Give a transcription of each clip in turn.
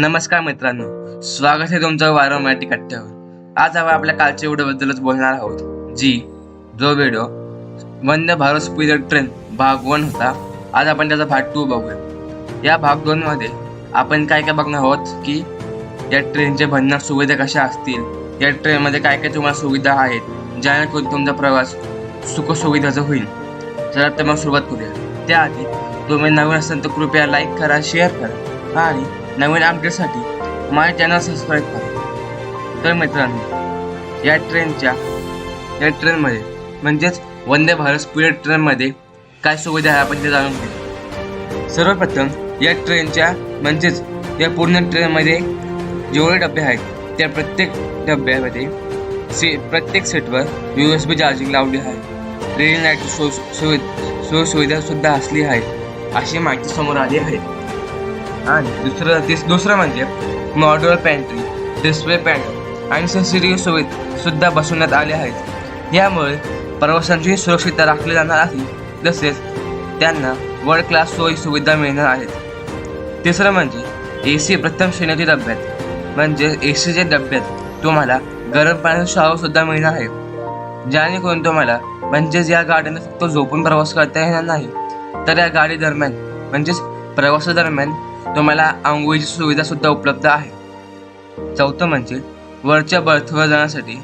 नमस्कार मित्रांनो स्वागत आहे तुमचं वारंवार कट्ट्यावर. आज आपण आपल्या कालच्या व्हिडिओबद्दलच बोलणार आहोत जी जो video Vande Bharat speed train भाग वन होता आज आपण त्याचा भाग टू बघूया. या भाग दोनमध्ये आपण काय काय बघणार आहोत की या ट्रेनचे भरणार सुविधा कशा असतील या ट्रेनमध्ये काय काय तुम्हाला सुविधा आहेत जेणेकरून तुमचा प्रवास सुखसुविधाचा होईल. चला तर मग सुरुवात करूया. त्याआधी तुम्ही नवीन असाल तर कृपया लाईक करा शेअर करा आणि नवीन अपडेटसाठी माझे चॅनल सबस्क्राईब करा. तर मित्रांनो या ट्रेनच्या या ट्रेनमध्ये म्हणजेच वंदे भारत स्पीड ट्रेनमध्ये काय सुविधा आहे आपण ते जाणून घेऊ. सर्वप्रथम या ट्रेनच्या म्हणजेच या पूर्ण ट्रेनमध्ये जेवढे डबे आहेत त्या प्रत्येक डब्यामध्ये सी प्रत्येक सीटवर यू एस बी चार्जिंग लावली आहे. रेल लाइट सोय सोय सोयसुविधा सुद्धा असली आहे अशी माहिती समोर आली आहे. आणि दुसरं तीस दुसरं म्हणजे मॉड्युलर पॅन्ट्री डिस्प्ले पॅन्ट आणि सेन्सिटिव्ह सुविधा सुद्धा बसवण्यात आले आहेत. यामुळे प्रवाशांची सुरक्षितता राखली जाणार आहे तसेच त्यांना वर्ल्ड क्लास सोयी सुविधा मिळणार आहेत. तिसरं म्हणजे ए सी प्रथम श्रेणीच्या डब्यात म्हणजे ए सीच्या डब्यात तुम्हाला गरम पाण्याचा शॉवर सुद्धा मिळणार आहे. जेणेकरून तुम्हाला म्हणजेच या गाडीने फक्त झोपून प्रवास करता येणार नाही. तर या गाडी दरम्यान म्हणजेच प्रवासादरम्यान तुम्हाला आंघोळीची सुविधासुद्धा उपलब्ध आहे. चौथं म्हणजे वरच्या बर्थवर जाण्यासाठी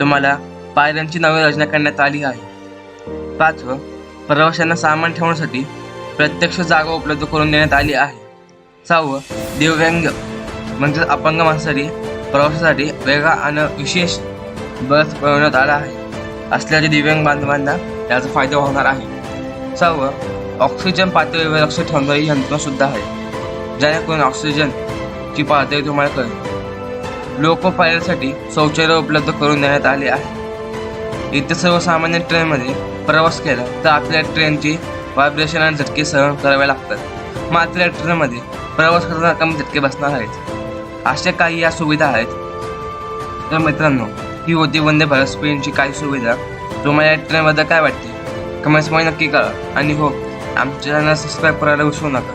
तुम्हाला पायऱ्यांची नवी रचना करण्यात आली आहे. पाचवं प्रवाशांना सामान ठेवण्यासाठी प्रत्यक्ष जागा उपलब्ध करून देण्यात आली आहे. सहावं दिव्यांग म्हणजेच अपंग माणसासाठी प्रवासासाठी वेगळा आणि विशेष बस बनवण्यात आला आहे. असल्याचे दिव्यांग बांधवांना याचा फायदा होणार आहे. सहावं ऑक्सिजन पातळीवर लक्ष ठेवणारी यंत्रणासुद्धा आहे. जेणेकरून ऑक्सिजनची पातळी तुम्हाला कळेल. लोकोपायलसाठी शौचालय उपलब्ध करून देण्यात आले आहे. इथे सर्वसामान्य ट्रेनमध्ये प्रवास केला तर आपल्या ट्रेनची व्हायब्रेशन आणि झटके सहन करावे लागतात. मात्र या ट्रेनमध्ये प्रवास करताना कमी झटके बसणार आहेत. अशा काही या सुविधा आहेत. तर मित्रांनो ही होती वंदे भारत स्पेनची काही सुविधा. तुम्हाला या ट्रेनबद्दल काय वाटते? कमेंट्समध्ये नक्की करा आणि हो आमच्या चॅनल सबस्क्राईब करायला विसरू नका.